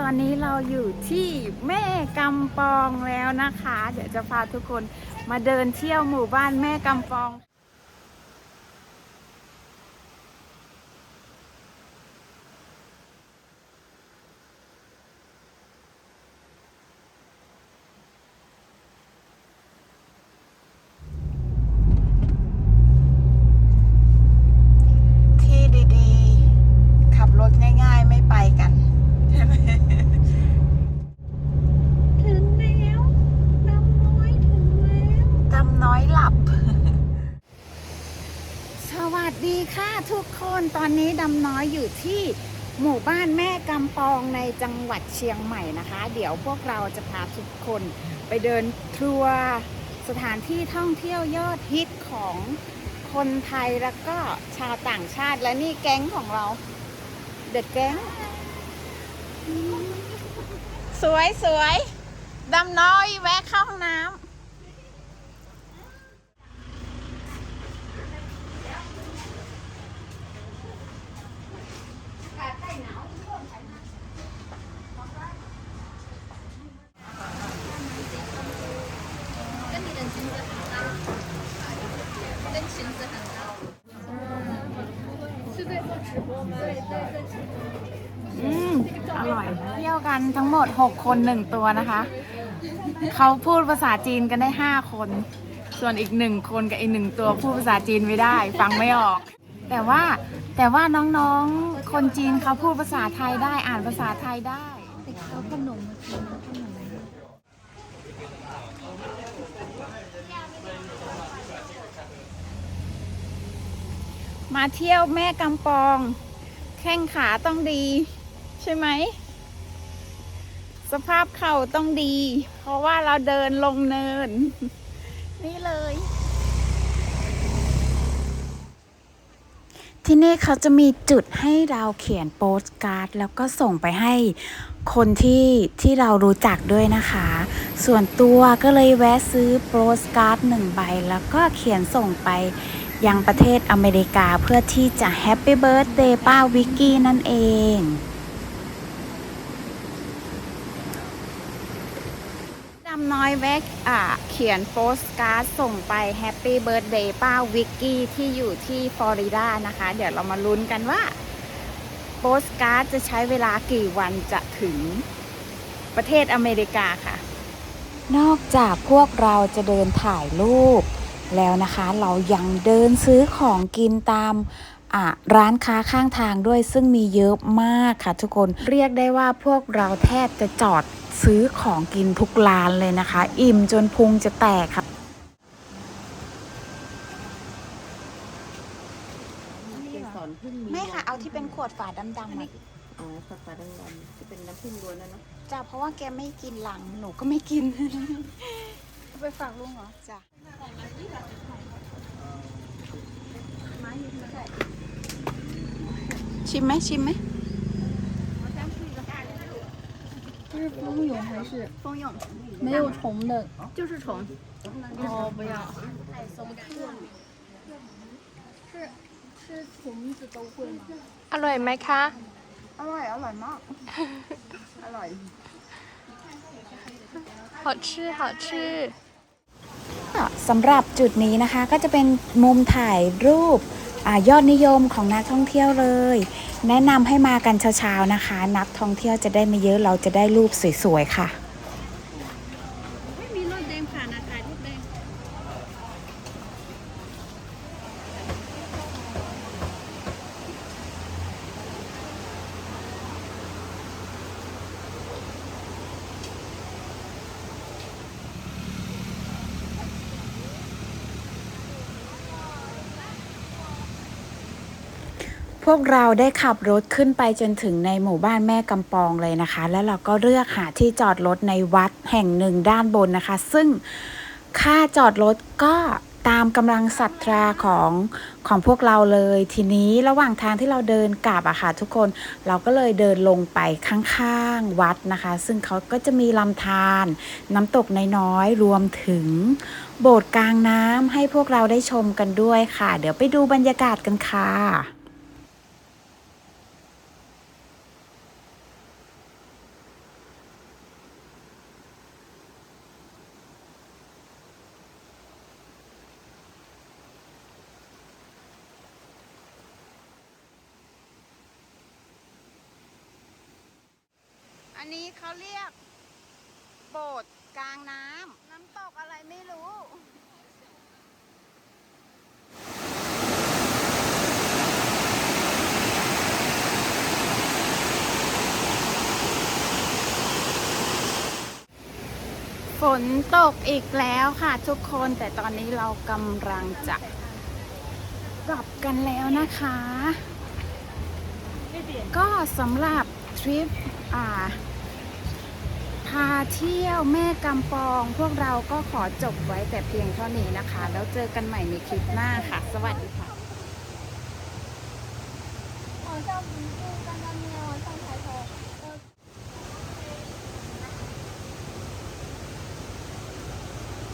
ตอนนี้เราอยู่ที่แม่กำปองแล้วนะคะ เดี๋ยวจะพาทุกคนมาเดินเที่ยวหมู่บ้านแม่กำปอง ที่ดีๆ ขับรถง่ายๆ ไม่ไปกัน ถึงแล้วดำน้อยถึงแล้วดำน้อยหลับ สวัสดี ค่ะทุกคนตอนนี้ดำน้อยอยู่ที่หมู่บ้านแม่กำปองในจังหวัดเชียงใหม่นะคะ เดี๋ยวพวกเราจะพาทุกคนไปเดินทัวร์สถานที่ท่องเที่ยวยอดฮิตของคนไทยแล้วก็ชาวต่างชาติและนี่แก๊งของเราเด็กแก๊งสวยสวยดำน้อยแวะเข้าห้องน้ำ อืม อร่อย เที่ยวกันทั้งหมด 6 คนหนึ่งตัวนะคะ เขาพูดภาษาจีนกันได้ 5 คน ส่วนอีกหนึ่งคนกับอีกหนึ่งตัวพูดภาษาจีนไม่ได้ ฟังไม่ออก แต่ว่าแต่ว่าน้องๆ คนจีนเขาพูดภาษาไทยได้ อ่านภาษาไทยได้เอาขนมมากินนะขนม มาเที่ยวแม่กำปอง แข้งขาต้องดี ใช่ไหม สภาพเข่าต้องดี เพราะว่าเราเดินลงเนิน นี่เลย ที่นี่เขาจะมีจุดให้เราเขียนโปสการ์ด แล้วก็ส่งไปให้คนที่ที่เรารู้จักด้วยนะคะ ส่วนตัวก็เลยแวะซื้อโปสการ์ดหนึ่งใบ แล้วก็เขียนส่งไป ยังประเทศอเมริกาเพื่อที่จะแฮปปี้เบิร์ a เดย์ป้าวิกกี้นั่นเองดำน้อยแวกอ่าเขียนโปสการ์ดส่งไปแฮปปี้เบิร์ a เดย์ป้าวิกกี้ที่อยู่ที่ฟลอริดานะคะ เดี๋ยวเรามาลุ้นกันว่าโปสการ์ดจะใช้เวลากี่วันจะถึงประเทศอเมริกาค่ะ นอกจากพวกเราจะเดินถ่ายรูป แล้วนะคะ เรายังเดินซื้อของกินตามอะร้านค้าข้างทางด้วยซึ่งมีเยอะมากค่ะทุกคนเรียกได้ว่าพวกเราแทบจะจอดซื้อของกินทุกร้านเลยนะคะ อิ่มจนพุงจะแตกค่ะเกสรพึ่งมีไม่ค่ะ เอาที่เป็นขวดฝาดำๆอะอ๋อผักกาดดำๆที่เป็นน้ำผึ้งล้วนนะเนาะจ้ะเพราะว่าแกไม่กินหลังหนูก็ไม่กิน ไปฝากลุงเหรอจ้ะ ชิมไหมชิมไหม 这是蜂蛹还是蜂蛹没有虫的？就是虫哦，不要。是吃虫子都会吗？ อร่อยไหมคะ อร่อย อร่อยมาก อร่อย 好吃好吃 สำหรับจุดนี้นะคะก็จะเป็นมุมถ่ายรูปอยอดนิยมของนักท่องเที่ยวเลย แนะนำให้มากันเช้าๆนะคะ นักท่องเที่ยวจะได้ไม่เยอะเราจะได้รูปสวยๆค่ะ ไม่มีรถแดงผ่านอากาศรถแดง พวกเราได้ขับรถขึ้นไปจนถึงในหมู่บ้านแม่กำปองเลยนะคะ แล้วเราก็เลือกหาที่จอดรถในวัดแห่งหนึ่งด้านบนนะคะ ซึ่งค่าจอดรถก็ตามกำลังศรัทธาของของพวกเราเลย ทีนี้ระหว่างทางที่เราเดินกลับอะค่ะทุกคนเราก็เลยเดินลงไปข้างๆวัดนะคะ ซึ่งเขาก็จะมีลำธารน้ำตกน้อยๆรวมถึงโบสถ์กลางน้ำให้พวกเราได้ชมกันด้วยค่ะ เดี๋ยวไปดูบรรยากาศกันค่ะ อันนี้เขาเรียก โบสถ์กลางน้ำน้ำตกอะไรไม่รู้ฝนตกอีกแล้วค่ะทุกคนแต่ตอนนี้เรากำลังจะกลับกันแล้วนะคะ ก็สำหรับทริปอ่าพ พาเที่ยวแม่กำปอง พวกเราก็ขอจบไว้แต่เพียงเท่านี้นะคะ แล้วเจอกันใหม่ในคลิปหน้าค่ะ สวัสดีค่ะ